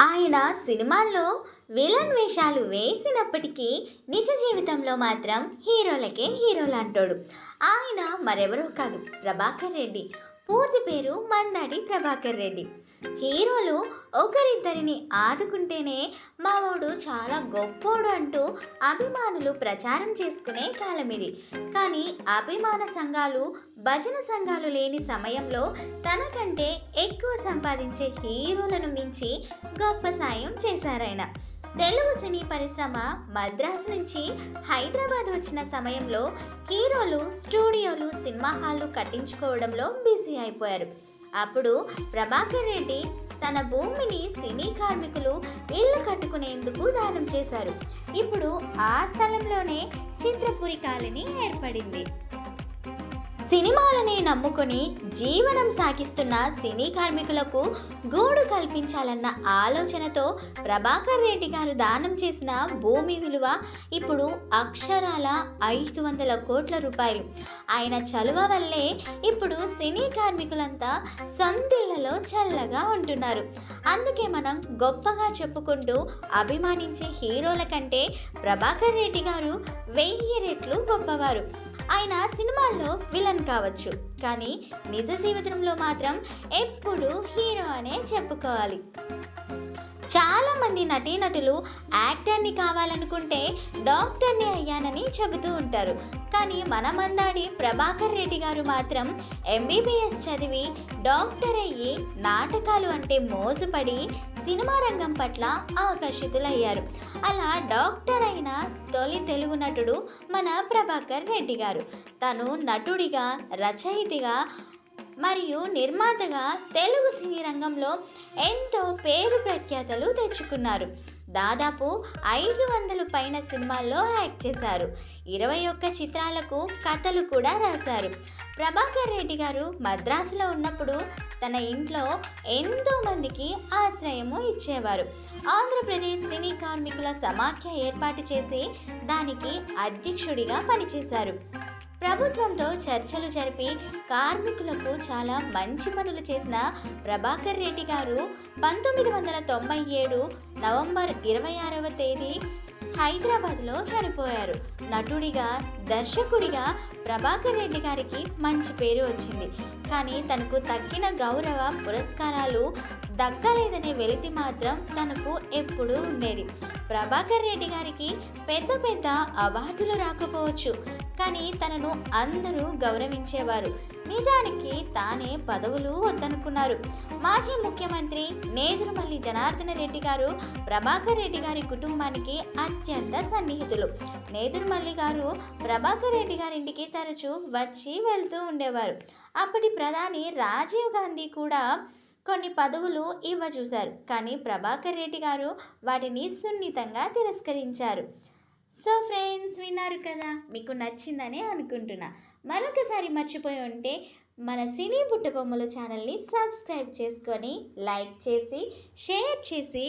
ఆయన సినిమాల్లో విలన్ వేషాలు వేసినప్పటికీ నిజ జీవితంలో మాత్రం హీరోలకే హీరోలు అంటాడు ఆయన మరెవరో కాదు ప్రభాకర్ రెడ్డి. పూర్తి పేరు మందాడి ప్రభాకర్ రెడ్డి. హీరోలు ఒకరిద్దరిని ఆదుకుంటేనే మావోడు చాలా గొప్పోడు అంటూ అభిమానులు ప్రచారం చేసుకునే కాలం ఇది. కానీ అభిమాన సంఘాలు భజన సంఘాలు లేని సమయంలో తనకంటే ఎక్కువ సంపాదించే హీరోలను మించి గొప్ప సాయం చేశారాయన. తెలుగు సినీ పరిశ్రమ మద్రాసు నుంచి హైదరాబాద్ వచ్చిన సమయంలో హీరోలు స్టూడియోలు సినిమా హాళ్ళు కట్టించుకోవడంలో బిజీ అయిపోయారు. అప్పుడు ప్రభాకర్ రెడ్డి తన భూమిని సినీ కార్మికులు ఇల్లు కట్టుకునేందుకు దానం చేశారు. ఇప్పుడు ఆ స్థలంలోనే చిత్రపురి కాలనీ ఏర్పడింది. సినిమాలని నమ్ముకొని జీవనం సాగిస్తున్న సినీ కార్మికులకు గూడు కల్పించాలన్న ఆలోచనతో ప్రభాకర్ రెడ్డి గారు దానం చేసిన భూమి విలువ ఇప్పుడు అక్షరాల ఐదు వందల కోట్ల రూపాయలు. ఆయన చలువ వల్లే ఇప్పుడు సినీ కార్మికులంతా సొంతిళ్ళలో చల్లగా ఉంటున్నారు. అందుకే మనం గొప్పగా చెప్పుకుంటూ అభిమానించే హీరోల కంటే ప్రభాకర్ రెడ్డి గారు వెయ్యి రెట్లు గొప్పవారు. ఆయన సినిమాల్లో విలన్ కావచ్చు. కానీ నిజ జీవితంలో మాత్రం ఎప్పుడు హీరో అనే చెప్పుకోవాలి. చాలామంది నటీనటులు యాక్టర్ని కావాలనుకుంటే డాక్టర్ని అయ్యానని చెబుతూ ఉంటారు. కానీ మన మందాడి ప్రభాకర్ రెడ్డి గారు మాత్రం ఎంబీబీఎస్ చదివి డాక్టర్ అయ్యి నాటకాలు అంటే మోజుపడి సినిమా రంగం పట్ల ఆకర్షితులయ్యారు. అలా డాక్టర్ అయిన తొలి తెలుగు నటుడు మన ప్రభాకర్ రెడ్డి గారు. తను నటుడిగా రచయితగా మరియు నిర్మాతగా తెలుగు సినీ రంగంలో ఎంతో పేరు ప్రఖ్యాతలు తెచ్చుకున్నారు. దాదాపు ఐదు వందలు పైన సినిమాల్లో యాక్ట్ చేశారు. ఇరవై ఒక్క చిత్రాలకు కథలు కూడా రాశారు. ప్రభాకర్ రెడ్డి గారు మద్రాసులో ఉన్నప్పుడు తన ఇంట్లో ఎంతో మందికి ఆశ్రయము ఇచ్చేవారు. ఆంధ్రప్రదేశ్ సినీ కార్మికుల సమాఖ్య ఏర్పాటు చేసి దానికి అధ్యక్షుడిగా పనిచేశారు. ప్రభుత్వంతో చర్చలు జరిపి కార్మికులకు చాలా మంచి పనులు చేసిన ప్రభాకర్ రెడ్డి గారు పంతొమ్మిది వందల తొంభై ఏడు నవంబర్ ఇరవై ఆరవ తేదీ హైదరాబాద్లో చనిపోయారు. నటుడిగా దర్శకుడిగా ప్రభాకర్ రెడ్డి గారికి మంచి పేరు వచ్చింది. కానీ తనకు తగ్గిన గౌరవ పురస్కారాలు దక్కలేదనే వెలితి మాత్రం తనకు ఎప్పుడూ ఉండేది. ప్రభాకర్ రెడ్డి గారికి పెద్ద పెద్ద అవార్డులు రాకపోవచ్చు. కానీ తనను అందరూ గౌరవించేవారు. నిజానికి తానే పదవులు వద్దనుకున్నారు. మాజీ ముఖ్యమంత్రి నేదురుమల్లి జనార్దన రెడ్డి గారు ప్రభాకర్ రెడ్డి గారి కుటుంబానికి అత్యంత సన్నిహితులు. నేదురుమల్లి గారు ప్రభాకర్ రెడ్డి గారింటికి తరచూ వచ్చి వెళ్తూ ఉండేవారు. అప్పటి ప్రధాని రాజీవ్ గాంధీ కూడా కొన్ని పదవులు ఇవ్వ చూశారు కానీ ప్రభాకర్ రెడ్డి గారు వాటిని సున్నితంగా తిరస్కరించారు. సో ఫ్రెండ్స్ విన్నారు కదా మీకు నచ్చిందని అనుకుంటున్నా. మరొకసారి మర్చిపోయి ఉంటే మన సినీ బుట్టబొమ్మల ఛానల్ని సబ్స్క్రైబ్ చేసుకొని లైక్ చేసి షేర్ చేసి